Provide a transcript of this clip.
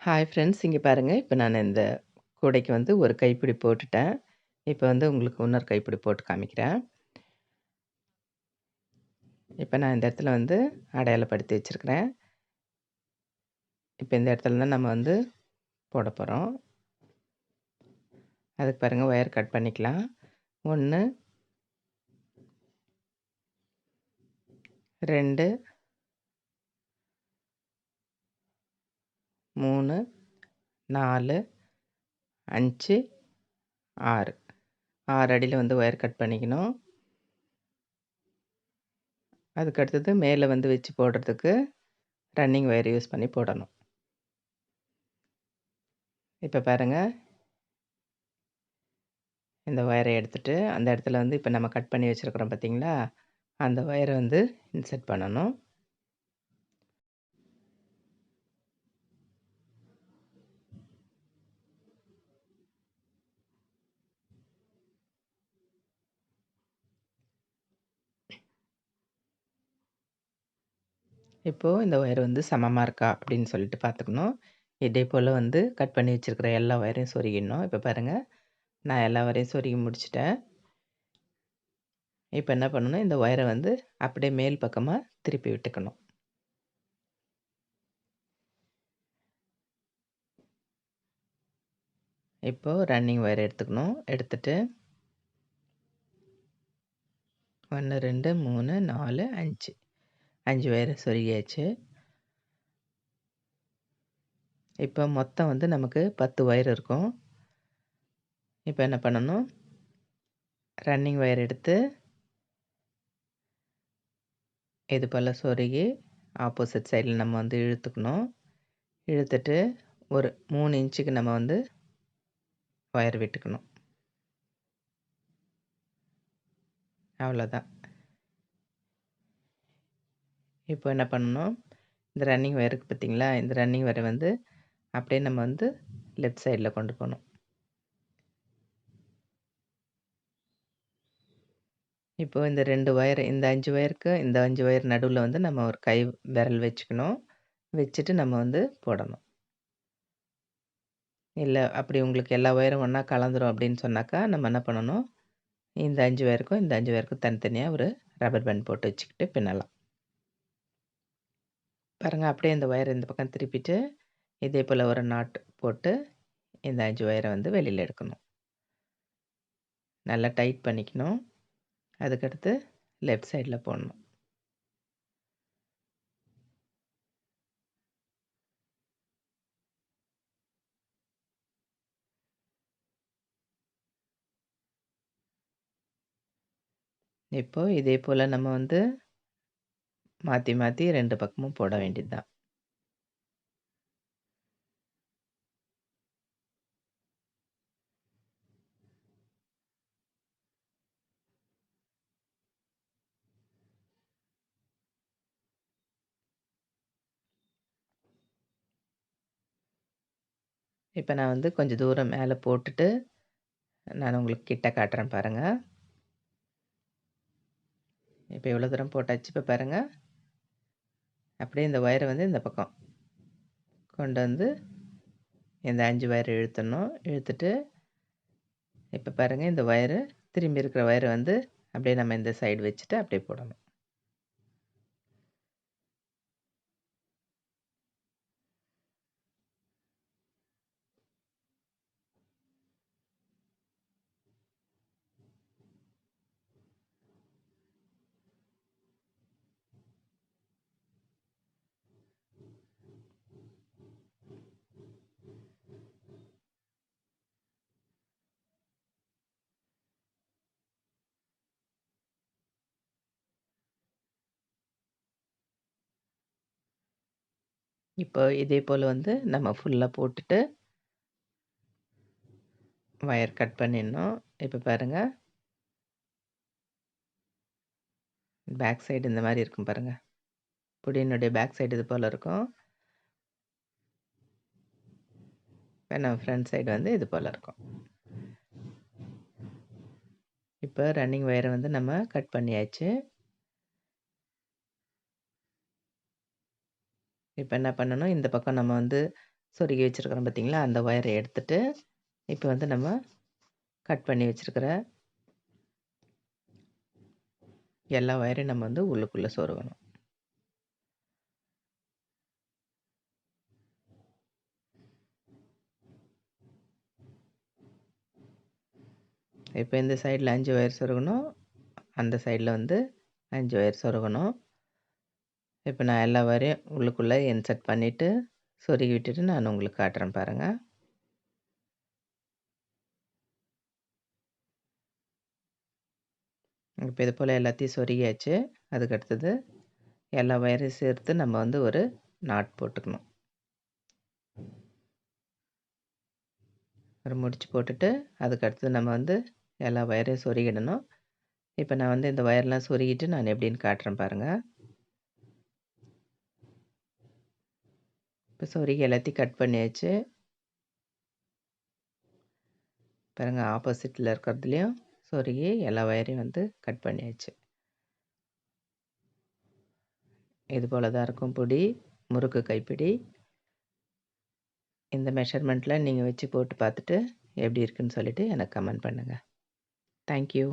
Hi friends இங்கே பாருங்கள் இப்போ நான் இந்த கூடைக்கு வந்து ஒரு கைப்பிடி போட்டுட்டேன். இப்போ வந்து உங்களுக்கு இன்னொரு கைப்பிடி போட்டு காமிக்கிறேன். இப்போ நான் இந்த இடத்துல வந்து அடையாளப்படுத்தி வச்சுருக்கிறேன். இப்போ இந்த இடத்துல தான் நம்ம வந்து போட போகிறோம் அதுக்கு பாருங்கள் ஒயர் கட் பண்ணிக்கலாம். ஒன்று ரெண்டு மூணு நாலு அஞ்சு ஆறு. ஆறு அடியில் வந்து ஒயர் கட் பண்ணிக்கணும். அதுக்கு அடுத்தது மேலே வந்து வச்சு போடுறதுக்கு ரன்னிங் ஒயர் யூஸ் பண்ணி போடணும். இப்போ பாருங்கள் இந்த ஒயரை எடுத்துகிட்டு அந்த இடத்துல வந்து இப்போ நம்ம கட் பண்ணி வச்சுருக்குறோம் பார்த்திங்களா அந்த ஒயரை வந்து இன்செர்ட் பண்ணணும். இப்போது இந்த ஒயர் வந்து சமமாக இருக்கா அப்படின்னு சொல்லிட்டு பார்த்துக்கணும் இதே போல் வந்து கட் பண்ணி வச்சுருக்கிற எல்லா ஒயரையும் சொருகிடணும். இப்போ பாருங்கள் நான் எல்லா ஒயரையும் சொருகி முடிச்சிட்டேன். இப்போ என்ன பண்ணணும்? இந்த ஒயரை வந்து அப்படியே மேல் பக்கமாக திருப்பி விட்டுக்கணும். இப்போது ரன்னிங் ஒயர் எடுத்துக்கணும். எடுத்துட்டு ஒன்று ரெண்டு மூணு நாலு அஞ்சு. அஞ்சு ஒயரை சொருகியாச்சு. இப்போ மொத்தம் வந்து நமக்கு பத்து ஒயர் இருக்கும். இப்போ என்ன பண்ணணும்? ரன்னிங் ஒயர் எடுத்து இது போல் சொருகி ஆப்போசிட் சைடில் நம்ம வந்து இழுத்துக்கணும். இழுத்துட்டு ஒரு மூணு இன்ச்சுக்கு நம்ம வந்து ஒயர் விட்டுக்கணும். அவ்வளோதான் இப்போ என்ன பண்ணணும்? இந்த ரன்னிங் ஒயருக்கு பார்த்தீங்களா? இந்த ரன்னிங் ஒயரை வந்து அப்படியே நம்ம வந்து லெஃப்ட் சைடில் கொண்டு போகணும். இப்போ இந்த ரெண்டு ஒயர் இந்த அஞ்சு ஒயருக்கு இந்த அஞ்சு ஒயர் நடுவில் வந்து நம்ம ஒரு கை விரல் வச்சுக்கணும். வச்சுட்டு நம்ம வந்து போடணும். இல்லை அப்படி உங்களுக்கு எல்லா ஒயரும் ஒன்றா கலந்துரும் அப்படின்னு சொன்னாக்கா நம்ம என்ன பண்ணணும்? இந்த அஞ்சு ஒயருக்கும் இந்த அஞ்சு ஒயருக்கும் தனித்தனியாக ஒரு ரப்பர் பேண்ட் போட்டு வச்சுக்கிட்டு பின்னலாம். பாருங்கள் அப்படியே இந்த ஒயரை இந்த பக்கம் திருப்பிட்டு இதே போல் ஒரு நாட் போட்டு இந்த அஞ்சு ஒயரை வந்து வெளியில் எடுக்கணும். நல்லா டைட் பண்ணிக்கணும். அதுக்கடுத்து லெஃப்ட் சைடில் போடணும். இப்போது இதே போல் நம்ம வந்து மாற்றி மாற்றி ரெண்டு பக்கமும் போட வேண்டியது தான் இப்போ நான் வந்து கொஞ்சம் தூரம் மேலே போட்டுட்டு நான் உங்களுக்கு கிட்ட காட்டுறேன் பாருங்கள் இப்போ எவ்வளோ தூரம் போட்டாச்சு இப்போ பாருங்கள் அப்படியே இந்த ஒயரை வந்து இந்த பக்கம் கொண்டு வந்து இந்த அஞ்சு ஒயரை இழுத்தணும் இழுத்துட்டு இப்போ பாருங்கள் இந்த ஒயரு திரும்பி இருக்கிற ஒயரை வந்து அப்படியே நம்ம இந்த சைடு வச்சுட்டு அப்படியே போடணும். இப்போ இதே போல் வந்து நம்ம ஃபுல்லாக போட்டுட்டு ஒயர் கட் பண்ணிடணும். இப்போ பாருங்கள் பேக் சைடு இந்த மாதிரி இருக்கும் பாருங்கள் புடியினுடைய பேக் சைடு இது போல் இருக்கும். இப்போ நம்ம ஃப்ரண்ட் சைடு வந்து இது போல் இருக்கும். இப்போ ரன்னிங் ஒயரை வந்து நம்ம கட் பண்ணியாச்சு. இப்போ என்ன பண்ணணும் இந்த பக்கம் நம்ம வந்து சொருகி வச்சுருக்கிறோம் பார்த்தீங்களா அந்த ஒயரை எடுத்துட்டு இப்போ வந்து நம்ம கட் பண்ணி வச்சுருக்கிற எல்லா ஒயரையும் நம்ம வந்து உள்ளுக்குள்ளே சொருகணும். இப்போ இந்த சைடில் அஞ்சு ஒயர் சொருகணும். அந்த சைடில் வந்து அஞ்சு ஒயர் சொருகணும். இப்போ நான் எல்லா வரையும் உள்ளுக்குள்ளே இன்சர்ட் பண்ணிவிட்டு சொருகி விட்டுட்டு நான் உங்களுக்கு காட்டுறேன் பாருங்கள் இப்போ இது போல் எல்லாத்தையும் சொருகியாச்சு. அதுக்கு அடுத்தது எல்லா வயரையும் சேர்த்து நம்ம வந்து ஒரு நாட் போட்டுக்கணும். ஒரு முடிச்சு போட்டுட்டு அதுக்கு அடுத்தது நம்ம வந்து எல்லா வயரையும் சொருகிடணும். இப்போ நான் வந்து இந்த ஒயர்லாம் சொருகிட்டு நான் எப்படின்னு காட்டுறேன் பாருங்கள் இப்போ சொருகி எல்லாத்தையும் கட் பண்ணியாச்சு. பாருங்கள் ஆப்போசிட்டில் இருக்கிறதுலையும் சொருகி எல்லா வயரையும் வந்து கட் பண்ணியாச்சு. இது போல் தான் இருக்கும் பொடி முறுக்கு கைப்பிடி. இந்த மெஷர்மெண்ட்டில் நீங்கள் வச்சு போட்டு பார்த்துட்டு எப்படி இருக்குன்னு சொல்லிவிட்டு எனக்கு கமெண்ட் பண்ணுங்கள் தேங்க்யூ